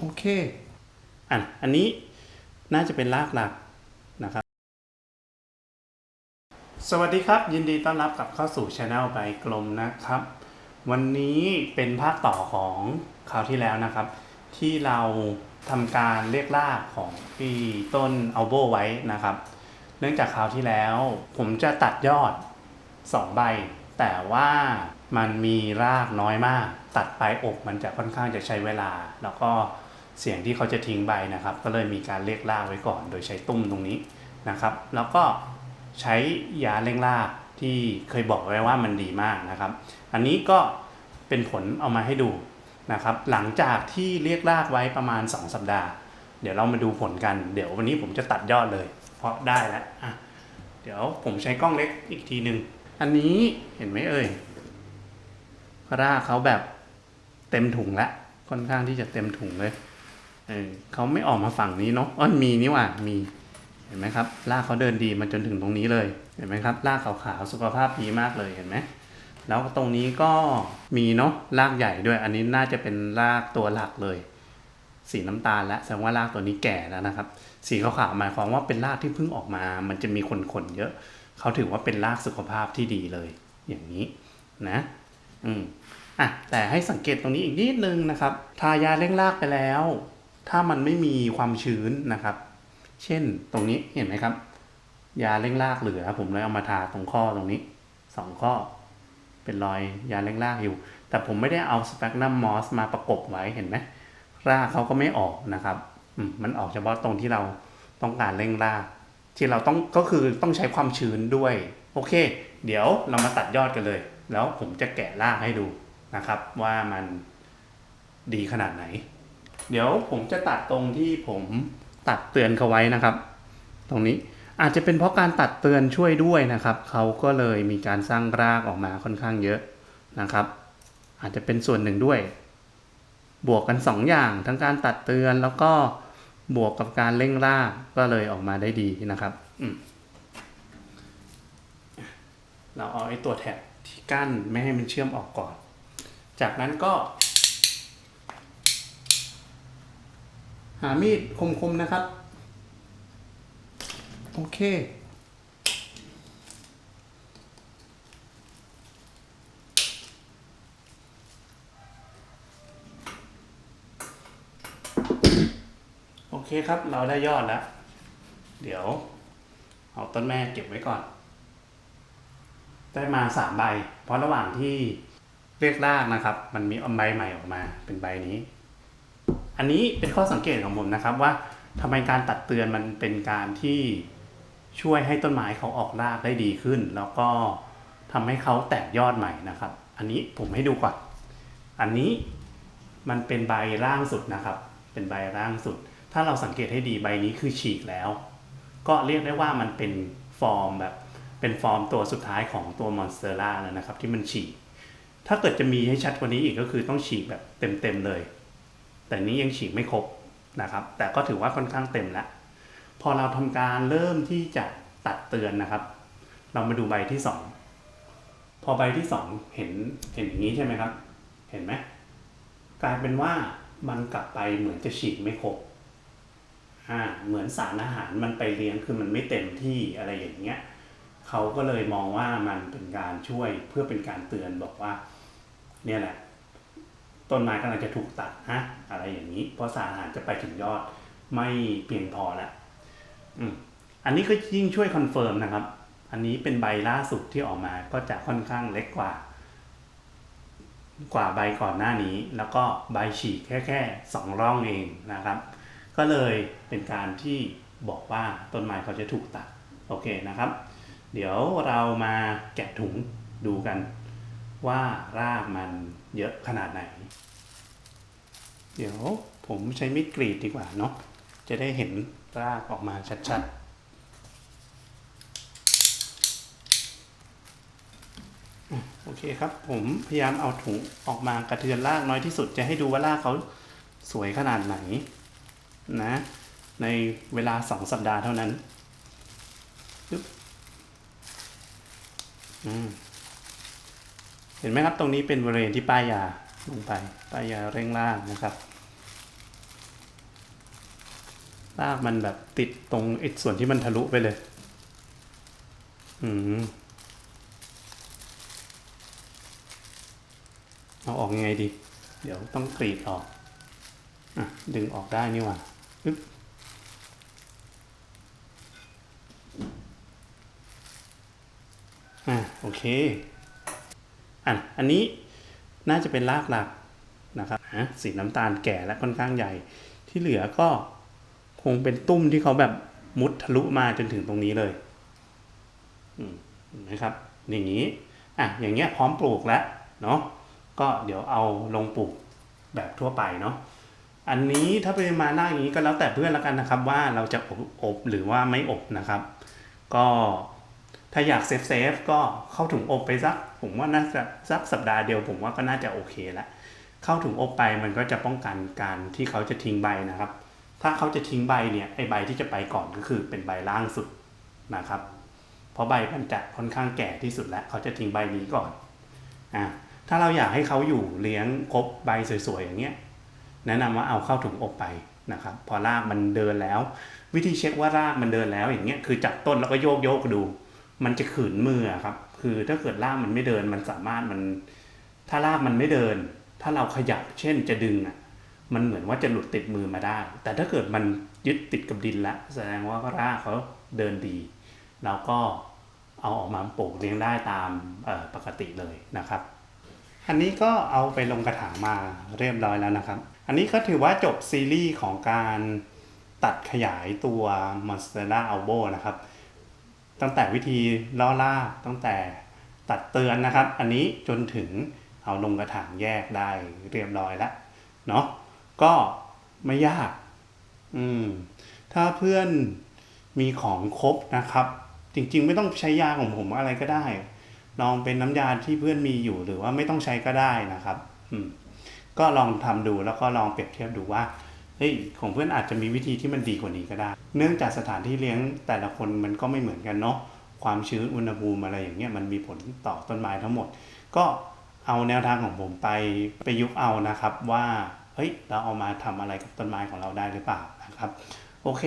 โอเคอะอันนี้น่าจะเป็นรากหลักนะครับ สวัสดีครับ ยินดีต้อนรับกลับเข้าสู่ช anel ใบกลมนะครับ วันนี้เป็นภาคต่อของคราวที่แล้วนะครับ ที่เราทำการเรียกรากของที่ต้นอัลโบไว้นะครับ เนื่องจากคราวที่แล้ว ผมจะตัดยอด 2 ใบ แต่ว่ามันมีรากน้อยมาก ตัดไปอกมันจะค่อนข้างจะใช้เวลา แล้วก็ เสียงที่เขาจะทิ้งใบนะครับ ก็เลยมีการเรียกรากไว้ก่อน โดยใช้ตุ้มตรงนี้นะครับ แล้วก็ใช้ยาเร่งรากที่เคยบอกไว้ว่ามันดีมากนะครับ อันนี้ก็เป็นผลเอามาให้ดูนะครับ หลังจากที่เรียกรากไว้ประมาณ 2 สัปดาห์ เดี๋ยวเรามาดูผลกัน เดี๋ยววันนี้ผมจะตัดยอดเลย เพราะได้แล้วอะเดี๋ยวผมใช้กล้องเล็กอีกทีหนึ่งอันนี้เห็นไหมเอ่ยรากเขาแบบเต็มถุงละค่อนข้างที่จะเต็มถุงเลย เออเขาไม่ออกมาฝั่งนี้เนาะอ้อนมีนี่หว่ามี เห็นไหมครับรากเขาเดินดีมาจนถึงตรงนี้เลย เห็นไหมครับรากขาวๆสุขภาพดีมากเลยเห็นไหมแล้วตรงนี้ก็มีเนาะรากใหญ่ด้วย อันนี้น่าจะเป็นรากตัวหลักเลย สีน้ำตาลแล้วแสดงว่ารากตัวนี้แก่แล้วนะครับ สีขาวๆหมายความว่าเป็นรากที่เพิ่งออกมา มันจะมีขนๆเยอะ เขาถือว่าเป็นรากสุขภาพที่ดีเลย อย่างนี้นะ อืมอะแต่ให้สังเกตตรงนี้อีกนิดนึงนะครับ ทายาเร่งรากไปแล้ว ถ้ามันไม่มีความชื้นนะครับ เช่นตรงนี้เห็นไหมครับ ยาเร่งรากเหลือ ผมเลยเอามาทาตรงข้อตรงนี้สองข้อ เป็นรอยยาเร่งรากอยู่ แต่ผมไม่ได้เอาสเปกนัมมอสมาประกบไว้เห็นไหมรากเขาก็ไม่ออกนะครับอืมมันออกเฉพาะตรงที่เราต้องการเร่งรากที่เราต้องก็คือต้องใช้ความชื้นด้วย โอเค เดี๋ยวเรามาตัดยอดกันเลย แล้วผมจะแกะรากให้ดูนะครับ ว่ามันดีขนาดไหน เดี๋ยวผมจะตัดตรงที่ผมตัดเตือนเขาไว้นะครับ ตรงนี้อาจจะเป็นเพราะการตัดเตือนช่วยด้วยนะครับ เขาก็เลยมีการสร้างรากออกมาค่อนข้างเยอะนะครับ อาจจะเป็นส่วนหนึ่งด้วย บวกกันสองอย่างทั้งการตัดเตือนแล้วก็บวกกับการเร่งรากก็เลยออกมาได้ดีนะครับเราเอาไอ้ตัวแท็บที่กั้นไม่ให้มันเชื่อมออกก่อน จากนั้นก็ หามีดคมๆนะครับ โอเค โอเคครับ เราได้ยอดแล้ว เดี๋ยว เอาต้นแม่เก็บไว้ก่อน ได้มาสามใบ เพราะระหว่างที่เรียกรากนะครับ มันมีใบใหม่ออกมาเป็นใบนี้ อันนี้เป็นข้อสังเกตของผมนะครับว่าทำไมการตัดเตือนมันเป็นการที่ช่วยให้ต้นไม้เขาออกรากได้ดีขึ้น แล้วก็ทำให้เขาแตกยอดใหม่นะครับ อันนี้ผมให้ดูก่อน อันนี้มันเป็นใบล่างสุดนะครับ เป็นใบล่างสุด ถ้าเราสังเกตให้ดีใบนี้คือฉีกแล้ว ก็เรียกได้ว่ามันเป็นฟอร์มแบบเป็นฟอร์มตัวสุดท้ายของตัวมอนสเตอร่าแล้วนะครับ ที่มันฉีก ถ้าเกิดจะมีให้ชัดกว่านี้อีกก็คือต้องฉีกแบบเต็มๆเลย แต่นี้ยังฉีกไม่ครบนะครับ แต่ก็ถือว่าค่อนข้างเต็มแล้ว พอเราทำการเริ่มที่จะตัดเตือนนะครับ เรามาดูใบที่สองพอใบที่สองเห็นเห็นอย่างนี้ใช่ไหมครับ เห็นไหมกลายเป็นว่ามันกลับไปเหมือนจะฉีกไม่ครบอ่าเหมือนสารอาหารมันไปเลี้ยงคือมันไม่เต็มที่อะไรอย่างเงี้ยเขาก็เลยมองว่ามันเป็นการช่วยเพื่อเป็นการเตือนบอกว่า เนี่ยแหละ ต้นไม้กำลังจะถูกตัดฮะอะไรอย่างนี้ เพราะสารอาหารจะไปถึงยอดไม่เพียงพอแล้วอืมอันนี้ก็ยิ่งช่วยคอนเฟิร์มนะครับ อันนี้เป็นใบล่าสุดที่ออกมาก็จะค่อนข้างเล็กกว่า กว่าใบก่อนหน้านี้ แล้วก็ใบฉีกแค่แค่สองร่องเองนะครับ ก็เลยเป็นการที่บอกว่าต้นไม้เขาจะถูกตัดโอเคนะครับ เดี๋ยวเรามาแกะถุงดูกัน ว่ารากมันเยอะขนาดไหน เดี๋ยวผมใช้มีดกรีดดีกว่าเนาะจะได้เห็นรากออกมาชัดๆ โอเคครับ ผมพยายามเอาถุงออกมากระเทือนรากน้อยที่สุด จะให้ดูว่ารากเขาสวยขนาดไหนนะ ในเวลาสองสัปดาห์เท่านั้นอืม เห็นไหมครับตรงนี้เป็นบริเวณที่ป้ายยาลงไปป้ายยาเร่งล่างนะครับรากมันแบบติดตรงไอ้ส่วนที่มันทะลุไปเลย อืมเอาออกยังไงดี เดี๋ยวต้องกรีดออกอะดึงออกได้นี่หว่าปึ๊บอะโอเค อะอันนี้น่าจะเป็นรากหลักนะครับสีน้ำตาลแก่และค่อนข้างใหญ่ ที่เหลือก็คงเป็นตุ้มที่เขาแบบมุดทะลุมาจนถึงตรงนี้เลยนไหมครับ อย่างนี้อะอย่างเงี้ยพร้อมปลูกแล้วเนาะก็เดี๋ยวเอาลงปลูกแบบทั่วไปเนาะอันนี้ถ้าเป็นมาหน้าอย่างนี้ก็แล้วแต่เพื่อนแล้วกันนะครับว่าเราจะอบอบหรือว่าไม่อบนะครับ ก็ ถ้าอยากเซฟเซฟก็เข้าถุงอบไปสัก ผมว่าน่าจะสักสัปดาห์เดียวผมว่าก็น่าจะโอเคละเข้าถุงอบไปมันก็จะป้องกันการที่เขาจะทิ้งใบนะครับ ถ้าเขาจะทิ้งใบเนี่ยไอใบที่จะไปก่อนก็คือเป็นใบล่างสุดนะครับ เพราะใบมันจะค่อนข้างแก่ที่สุดแล้ว เขาจะทิ้งใบนี้ก่อนอ่าถ้าเราอยากให้เขาอยู่เลี้ยงครบใบสวยๆอย่างเงี้ยแนะนำว่าเอาเข้าถุงอบไปนะครับ พอรากมันเดินแล้ว วิธีเช็คว่ารากมันเดินแล้วอย่างเงี้ยคือจับต้นแล้วก็โยกโยกดู มันจะขืนมือครับ คือถ้าเกิดรากมันไม่เดิน มันสามารถมัน ถ้ารากมันไม่เดิน ถ้าเราขยับ เช่นจะดึงอะ มันเหมือนว่าจะหลุดติดมือมาได้ แต่ถ้าเกิดมันยึดติดกับดินล้วแสดงว่ารากเขาเดินดี เราก็เอาออกมาปลูกเลี้ยงได้ตามปกติเลยนะครับ อันนี้ก็เอาไปลงกระถางมาเรียบร้อยแล้วนะครับ อันนี้ก็ถือว่าจบซีรีส์ของการตัดขยายตัว Monstera Albo นะครับ ตั้งแต่วิธีล่อลาตั้งแต่ตัดเตือนนะครับ อันนี้จนถึงเอาลงกระถางแยกได้เรียบร้อยแล้วเนาะก็ไม่ยาก อืม ถ้าเพื่อนมีของครบนะครับ จริงๆ ไม่ต้องใช้ยาของผมอะไรก็ได้ ลองเป็นน้ำยาที่เพื่อนมีอยู่หรือว่าไม่ต้องใช้ก็ได้นะครับ อืม ก็ลองทำดูแล้วก็ลองเปรียบเทียบดูว่า เฮ้ยของเพื่อนอาจจะมีวิธีที่มันดีกว่านี้ก็ได้ เนื่องจากสถานที่เลี้ยงแต่ละคนมันก็ไม่เหมือนกันเนาะความชื้นอุณหภูมิอะไรอย่างเงี้ยมันมีผลต่อต้นไม้ทั้งหมด ก็เอาแนวทางของผมไปไปยุกเอานะครับว่าเฮ้ยเราเอามาทำอะไรกับต้นไม้ของเราได้หรือเปล่านะครับโอเค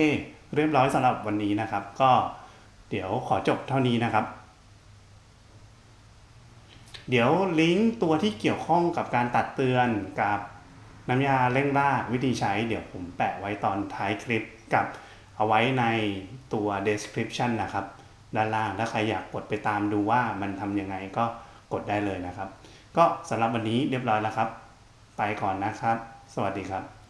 เรียบร้อยสำหรับวันนี้นะครับ ก็เดี๋ยวขอจบเท่านี้นะครับ เดี๋ยวลิงก์ตัวที่เกี่ยวข้องกับการตัดเตือนกับ น้ำยาเร่งรากวิธีใช้เดี๋ยวผมแปะไว้ตอนท้ายคลิปกับเอาไว้ในตัว description นะครับ ด้านล่างถ้าใครอยากกดไปตามดูว่ามันทำยังไงก็กดได้เลยนะครับ ก็สำหรับวันนี้เรียบร้อยแล้วครับ ไปก่อนนะครับ สวัสดีครับ